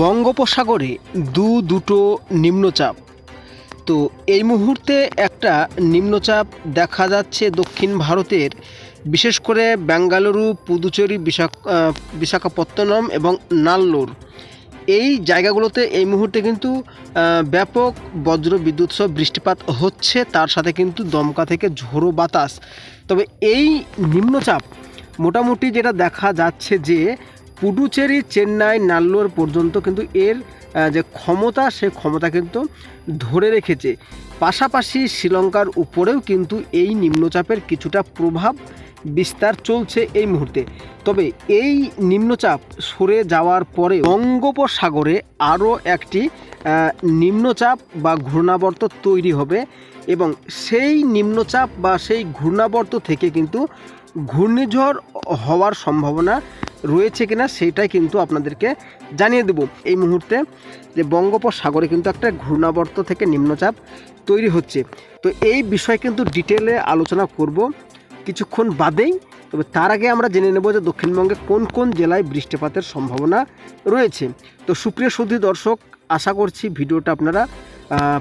বঙ্গোপসাগরে দু দুটো নিম্নচাপ। তো এই মুহূর্তে একটা নিম্নচাপ দেখা যাচ্ছে দক্ষিণ ভারতের, বিশেষ করে বেঙ্গালুরু, পুদুচেরি, বিশাখ বিশাখাপত্তনম এবং নাল্লোর। এই জায়গাগুলোতে এই মুহূর্তে কিন্তু ব্যাপক বজ্র বিদ্যুৎ সহ বৃষ্টিপাত হচ্ছে, তার সাথে কিন্তু দমকা থেকে ঝোড়ো বাতাস। তবে এই নিম্নচাপ মোটামুটি যেটা দেখা যাচ্ছে যে পুডুচেরি, চেন্নাই, নাল্লোর পর্যন্ত কিন্তু এর যে ক্ষমতা, সে ক্ষমতা কিন্তু ধরে রেখেছে। পাশাপাশি শ্রীলঙ্কার উপরেও কিন্তু এই নিম্নচাপের কিছুটা প্রভাব বিস্তার চলছে এই মুহূর্তে। তবে এই নিম্নচাপ সরে যাওয়ার পরে বঙ্গোপসাগরে আরও একটি নিম্নচাপ বা ঘূর্ণাবর্ত তৈরি হবে এবং সেই নিম্নচাপ বা সেই ঘূর্ণাবর্ত থেকে কিন্তু ঘূর্ণিঝড় হওয়ার সম্ভাবনা রয়েছে কিনা সেটাই কিন্তু আপনাদেরকে জানিয়ে দেব। এই মুহূর্তে যে বঙ্গোপসাগরে কিন্তু একটা ঘূর্ণাবর্ত থেকে নিম্নচাপ তৈরি হচ্ছে। তো এই বিষয়ে কিন্তু ডিটেলে আলোচনা করব কিছুক্ষণ বাদেই। তবে তার আগে আমরা জেনে নেব যে দক্ষিণবঙ্গে কোন কোন জেলায় বৃষ্টিপাতের সম্ভাবনা রয়েছে। তো সুপ্রিয় সুধী দর্শক, আশা করছি ভিডিওটা আপনারা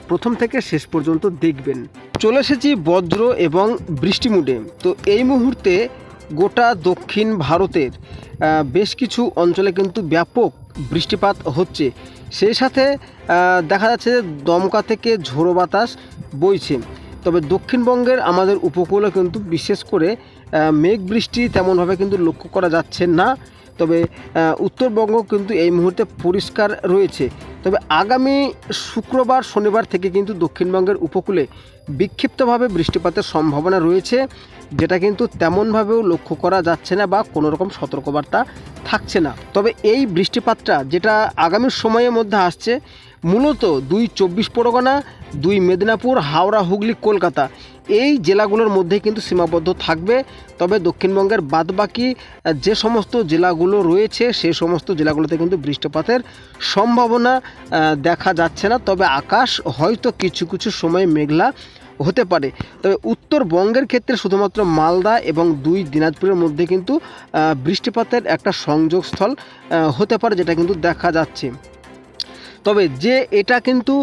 প্রথম থেকে শেষ পর্যন্ত দেখবেন। চলে এসেছি বজ্র এবং বৃষ্টি মুডে। তো এই মুহূর্তে গোটা দক্ষিণ ভারতের বেশ কিছু অঞ্চলে কিন্তু ব্যাপক বৃষ্টিপাত হচ্ছে। সেই সাথে দেখা যাচ্ছে যে দমকা থেকে ঝোড়ো বাতাস বইছে। তবে দক্ষিণবঙ্গের আমাদের উপকূলে কিন্তু বিশেষ করে মেঘ বৃষ্টি তেমনভাবে কিন্তু লক্ষ্য করা যাচ্ছে না। তবে উত্তরবঙ্গ কিন্তু এই মুহূর্তে পরিষ্কার রয়েছে। তবে আগামী শুক্রবার, শনিবার থেকে কিন্তু দক্ষিণবঙ্গের উপকূলে বিক্ষিপ্তভাবে বৃষ্টিপাতের সম্ভাবনা রয়েছে, যেটা কিন্তু তেমনভাবেও লক্ষ্য করা যাচ্ছে না বা কোনো রকম সতর্কবার্তা থাকছে না। তবে এই বৃষ্টিপাতটা যেটা আগামী সময়ের মধ্যে আসছে, মূলত দুই চব্বিশ পরগনা, দুই মেদিনীপুর, হাওড়া, হুগলি, কলকাতা। এই জেলাগুলোর মধ্যে কিন্তু সীমাবদ্ধ থাকবে। তবে দক্ষিণবঙ্গের বাদবাকি যে সমস্ত জেলাগুলো রয়েছে, সে সমস্ত জেলাগুলোতে কিন্তু বৃষ্টিপাতের সম্ভাবনা দেখা যাচ্ছে না। তবে আকাশ হয়তো কিছু কিছু সময় মেঘলা হতে পারে। তবে উত্তরবঙ্গের ক্ষেত্রে শুধুমাত্র মালদা এবং দুই দিনাজপুরের মধ্যে কিন্তু বৃষ্টিপাতের একটা সংযোগস্থল হতে পারে, যেটা কিন্তু দেখা যাচ্ছে। তবে যে এটা কিন্তু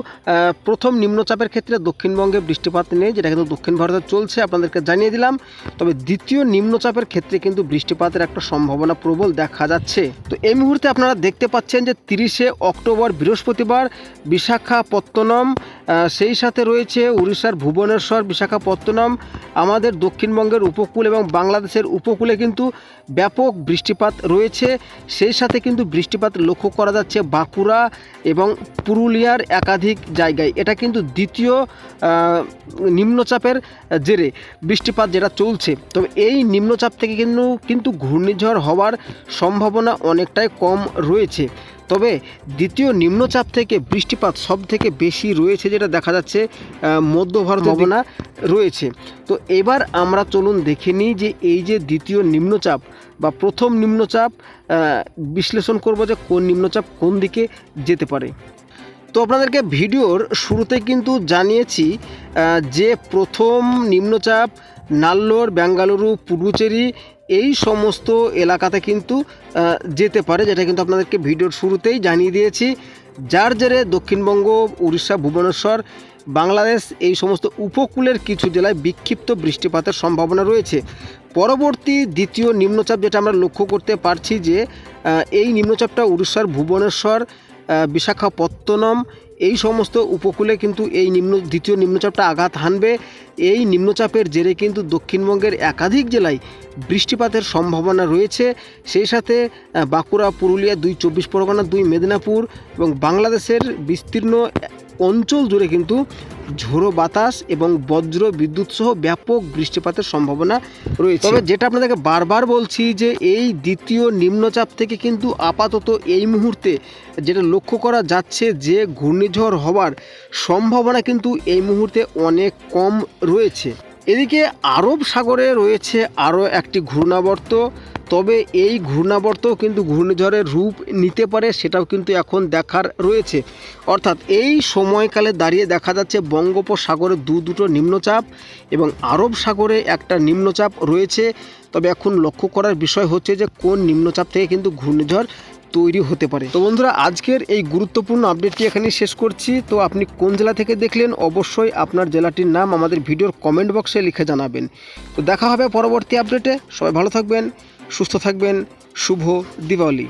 প্রথম নিম্নচাপের ক্ষেত্রে দক্ষিণবঙ্গে বৃষ্টিপাত নেই, যেটা কিন্তু দক্ষিণ ভারতে চলছে, আপনাদেরকে জানিয়ে দিলাম। তবে দ্বিতীয় নিম্নচাপের ক্ষেত্রে কিন্তু বৃষ্টিপাতের একটা সম্ভাবনা প্রবল দেখা যাচ্ছে। তো এই মুহূর্তে আপনারা দেখতে পাচ্ছেন যে তিরিশে অক্টোবর বৃহস্পতিবার বিশাখাপত্তনম সেই সাথে রয়েছে উড়িষ্যার ভুবনেশ্বর, বিশাখাপত্তনম। আমাদের দক্ষিণবঙ্গের উপকূল এবং বাংলাদেশের উপকূলে কিন্তু ব্যাপক বৃষ্টিপাত রয়েছে। সেই সাথে কিন্তু বৃষ্টিপাত লক্ষ্য করা যাচ্ছে বাঁকুড়া এবং পুরুলিয়ার একাধিক জায়গায়। এটা কিন্তু দ্বিতীয় নিম্নচাপের জেরে বৃষ্টিপাত যেটা চলছে। তবে এই নিম্নচাপ থেকে কিন্তু কিন্তু ঘূর্ণিঝড় হওয়ার সম্ভাবনা অনেকটাই কম রয়েছে। তবে দ্বিতীয় নিম্নচাপ থেকে বৃষ্টিপাত সব থেকে বেশি রয়েছে যেটা দেখা যাচ্ছে মধ্য ভারত রয়েছে। তো এবার আমরা চলুন দেখে নিই যে এই যে দ্বিতীয় নিম্নচাপ বা প্রথম নিম্নচাপ বিশ্লেষণ করব যে কোন নিম্নচাপ কোন দিকে যেতে পারে। তো আপনাদেরকে ভিডিওর শুরুতে কিন্তু জানিয়েছি যে প্রথম নিম্নচাপ নাল্লোর বেঙ্গালুরু পুডুচেরি এই সমস্ত এলাকাতে কিন্তু যেতে পারে, যেটা কিন্তু আপনাদেরকে ভিডিওর শুরুতেই জানিয়ে দিয়েছি। যার জেরে দক্ষিণবঙ্গ, উড়িষ্যা, ভুবনেশ্বর বাংলাদেশ এই সমস্ত উপকূলের কিছু জেলায় বিক্ষিপ্ত বৃষ্টিপাতের সম্ভাবনা রয়েছে। পরবর্তী দ্বিতীয় নিম্নচাপ যেটা আমরা লক্ষ্য করতে পারছি যে এই নিম্নচাপটা উড়িষ্যার ভুবনেশ্বর বিশাখাপত্তনম, এই সমস্ত উপকূলে কিন্তু এই নিম্ন, দ্বিতীয় নিম্নচাপটা আঘাত হানবে। এই নিম্নচাপের জেরে কিন্তু দক্ষিণবঙ্গের একাধিক জেলায় বৃষ্টিপাতের সম্ভাবনা রয়েছে। সেই সাথে বাঁকুড়া, পুরুলিয়া দুই চব্বিশ পরগনা, দুই মেদিনীপুর এবং বাংলাদেশের বিস্তীর্ণ অঞ্চল জুড়ে কিন্তু ঝোড়ো বাতাস এবং বজ্র বিদ্যুৎ সহ ব্যাপক বৃষ্টিপাতের সম্ভাবনা রয়েছে। তবে যেটা আপনাদেরকে বারবার বলছি যে এই দ্বিতীয় নিম্নচাপ থেকে কিন্তু আপাতত এই মুহূর্তে যেটা লক্ষ্য করা যাচ্ছে যে ঘূর্ণিঝড় হওয়ার সম্ভাবনা কিন্তু এই মুহূর্তে অনেক কম রয়েছে। এদিকে আরব সাগরে রয়েছে আরও একটি ঘূর্ণাবর্ত, তবে এই ঘূর্ণাবর্তও কিন্তু ঘূর্ণিঝড়ের রূপ নিতে পারে সেটাও কিন্তু এখন দেখার রয়েছে। অর্থাৎ এই সময়কালে দাঁড়িয়ে দেখা যাচ্ছে বঙ্গোপসাগরে দু দুটো নিম্নচাপ এবং আরব সাগরে একটা নিম্নচাপ রয়েছে। তবে এখন লক্ষ্য করার বিষয় হচ্ছে যে কোন নিম্নচাপ থেকে কিন্তু ঘূর্ণিঝড় তৈরি হতে পারে। তো বন্ধুরা, আজকের এই গুরুত্বপূর্ণ আপডেটটি এখানেই শেষ করছি। তো আপনি কোন জেলা থেকে দেখলেন, অবশ্যই আপনার জেলাটির নাম আমাদের ভিডিওর কমেন্ট বক্সে লিখে জানাবেন। তো দেখা হবে পরবর্তী আপডেটে সবাই ভালো থাকবেন, সুস্থ থাকবেন। শুভ দীপাবলি।